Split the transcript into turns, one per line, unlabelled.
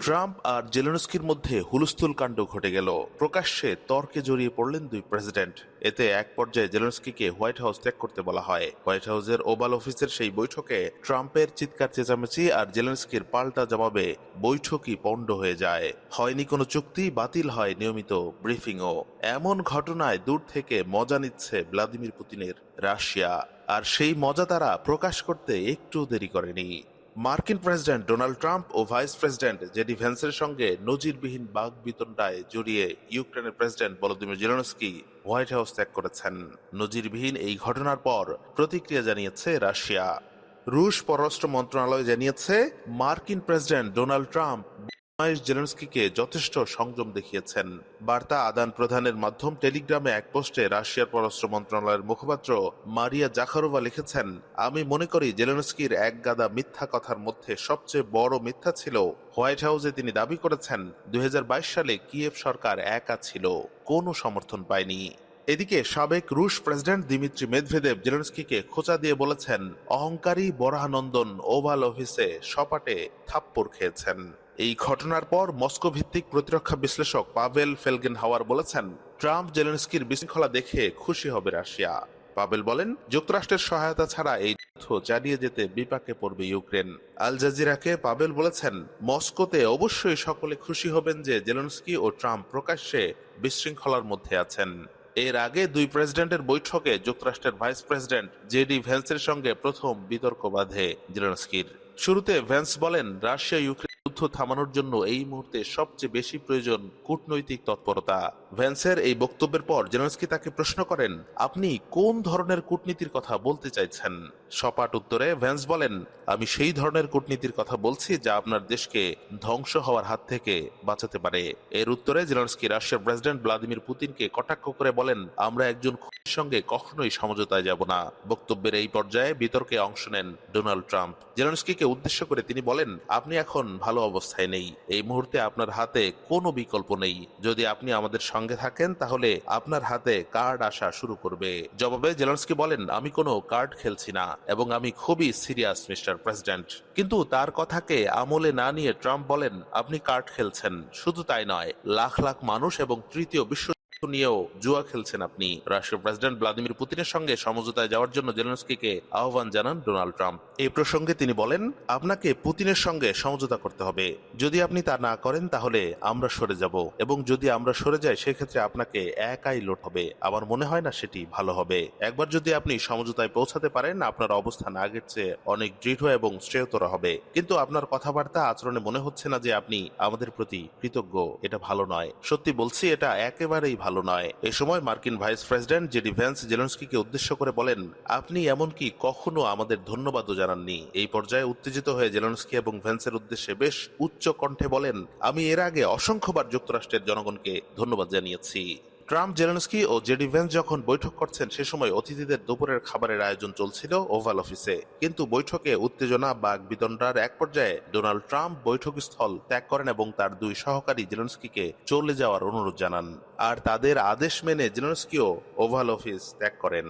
Trump আর জেলেনস্কির মধ্যে হুলস্থুল কাণ্ড ঘটে গেল। প্রকাশ্যে তর্কে জড়িয়ে পড়লেন দুই প্রেসিডেন্ট এতে এক পর্যায়ে জেলেনস্কিকে হোয়াইট হাউস ত্যাগ করতে বলা হয়। হোয়াইট হাউসের ওভাল অফিসের সেই বৈঠকে ট্রাম্পের চিৎকার চেঁচামেচি আর জেলেনস্কির পাল্টা জবাবে বৈঠকই পণ্ড হয়ে যায়। হয়নি কোনো চুক্তি বাতিল হয় নিয়মিত ব্রিফিংও। এমন ঘটনায় দূর থেকে মজা নিচ্ছে ভ্লাদিমির পুতিনের রাশিয়া। আর সেই মজা তারা প্রকাশ করতে একটু দেরি করেনি। মার্কিন প্রেসিডেন্ট ডোনাল্ড ট্রাম্প ও ভাইস প্রেসিডেন্ট জেডি ভ্যান্সের সঙ্গে নজিরবিহীন বাঘ বিতণ্ডায় জড়িয়ে ইউক্রেনের president Volodymyr Zelensky White House ত্যাগ করেছেন। নজিরবিহীন এই ঘটনার পর প্রতিক্রিয়া জানিয়েছে রাশিয়া। রুশ পররাষ্ট্র মন্ত্রণালয় জানিয়েছে, মার্কিন প্রেসিডেন্ট ডোনাল্ড ট্রাম্প মাইস জেলেনস্কিকে যথেষ্ট সংযম দেখিয়েছেন। বার্তা আদান প্রদানের মাধ্যম টেলিগ্রামে এক পোস্টে রাশিয়ার পররাষ্ট্র মন্ত্রণালয়ের মুখপাত্র মারিয়া জাখারোভা লিখেছেন, আমি মনে করি জেলেনস্কির এক গাদা মিথ্যা কথার মধ্যে সবচেয়ে বড় মিথ্যা ছিল হোয়াইট হাউসে তিনি দাবি করেছেন, দুই হাজার বাইশ সালে কিয়েভ সরকার একা ছিল, কোনো সমর্থন পায়নি। এদিকে সাবেক রুশ প্রেসিডেন্ট দিমিত্রি মেদভেদেব জেলেনস্কিকে খোঁচা দিয়ে বলেছেন, অহংকারী বরাহানন্দন ওভাল অফিসে সপাটে থাপ্পড় খেয়েছেন। এই ঘটনার পর মস্কো ভিত্তিক প্রতিরক্ষা বিশ্লেষক পাভেল ফেলগেন হাওয়ার বলেছেন, ট্রাম্প জেলেনস্কির বিশৃঙ্খলা দেখে খুশি হবে রাশিয়া। পাবেল বলেন, যুক্তরাষ্ট্রের সহায়তা ছাড়া এই যুদ্ধ চালিয়ে যেতে বিপাকে পড়বে ইউক্রেন। আল জাজিরাকে পাবেল বলেছেন, মস্কোতে অবশ্যই সকলে খুশি হবেন যে জেলেনস্কি ও ট্রাম্প প্রকাশ্যে বিশৃঙ্খলার মধ্যে আছেন। এর আগে দুই প্রেসিডেন্টের বৈঠকে যুক্তরাষ্ট্রের ভাইস প্রেসিডেন্ট জেডি ভ্যান্সের সঙ্গে প্রথম বিতর্ক বাধে জেলেনস্কির। শুরুতে ভ্যান্স বলেন, রাশিয়া ইউক্রেন যুদ্ধ থামানোর জন্য এই মুহূর্তে সবচেয়ে বেশি প্রয়োজন কূটনৈতিক তৎপরতা। ভ্যান্সের এই বক্তব্যের পর জেলেনস্কি তাকে প্রশ্ন করেন, আপনি কোন ধরনের কূটনীতির কথা বলতে চাইছেন? সপাট উত্তরে ভ্যান্স বলেন, আমি সেই ধরনের কূটনীতির কথা বলছি যা আপনার দেশকে ধ্বংস হওয়ার হাত থেকে বাঁচাতে পারে। এর উত্তরে জেলেনস্কি রাশিয়ার প্রেসিডেন্ট ভ্লাদিমির পুতিনকে কটাক্ষ করে বলেন, আমরা একজন খুনির সঙ্গে কখনোই সমঝোতায় যাব না। বক্তব্যের এই পর্যায়ে বিতর্কে অংশ নেন ডোনাল্ড ট্রাম্প। জেলেনস্কিকে উদ্দেশ্য করে তিনি বলেন, আপনি এখন ভালো অবস্থায় নেই। এই মুহূর্তে আপনার হাতে কোনো বিকল্প নেই। যদি আপনি আমাদের সঙ্গে থাকেন, তাহলে আপনার হাতে কার্ড আসা শুরু করবে। জবাবে জেলেনস্কি বলেন, আমি কোনো কার্ড খেলছি না এবং আমি খুবই সিরিয়াস, মিস্টার প্রেসিডেন্ট। কিন্তু তার কথাকে আমলে না নিয়ে ট্রাম্প বলেন, আপনি কার্ড খেলছেন। শুধু তাই নয়, লাখ লাখ মানুষ এবং তৃতীয় বিশ্ব নিয়েও জুয়া খেলছেন আপনি। রাশিয়ার প্রেসিডেন্ট ভ্লাদিমির পুতিনের সঙ্গে সমঝোতায় যাওয়ার জন্য জেলেনস্কিকে আহ্বান জানান ডোনাল্ড ট্রাম্প। প্রসঙ্গে তিনি বলেন, আপনাকে পুতিনের সঙ্গে সমঝোতা করতে হবে। যদি আপনি তা না করেন, তাহলে আমরা সরে যাব। এবং যদি আমরা সরে যাই, সেক্ষেত্রে আপনাকে একাই লোট হবে। আমার মনে হয় না সেটি ভালো হবে। একবার যদি আপনি সমঝোতায় পৌঁছাতে পারেন, আপনার অবস্থান আগের চেয়ে অনেক দৃঢ় এবং শ্রেয়তর হবে। কিন্তু আপনার কথাবার্তা, আচরণে মনে হচ্ছে না যে আপনি আমাদের প্রতি কৃতজ্ঞ। এটা ভালো নয়। সত্যি বলছি, এটা একেবারেই ভালো নয়। এ সময় মার্কিন ভাইস প্রেসিডেন্ট জেডি ভ্যান্স জেলেন্সকিকে উদ্দেশ্য করে বলেন, আপনি এমনকি কখনো আমাদের ধন্যবাদও জানাননি? এই পর্যায়ে উত্তেজিত হয়ে জেলেন্সকি এবং ভ্যান্সের উদ্দেশ্যে বেশ উচ্চ কণ্ঠে বলেন, আমি এর আগে অসংখ্যবার যুক্তরাষ্ট্রের জনগণকে ধন্যবাদ জানিয়েছি। ট্রাম্প, জেলেনস্কি ও জেডি ভেন্স যখন বৈঠক করছেন, সে সময় অতিথিদের দুপুরের খাবারের আয়োজন চলছিল ওভাল অফিসে। কিন্তু বৈঠকে উত্তেজনা বাঘ বিতণ্ডার এক পর্যায়ে ডোনাল্ড ট্রাম্প বৈঠকস্থল ত্যাগ করেন এবং তার দুই সহকারী জেলেনস্কিকে চলে যাওয়ার অনুরোধ জানান। আর তাদের আদেশ মেনে জেলেনস্কিও ওভাল অফিস ত্যাগ করেন।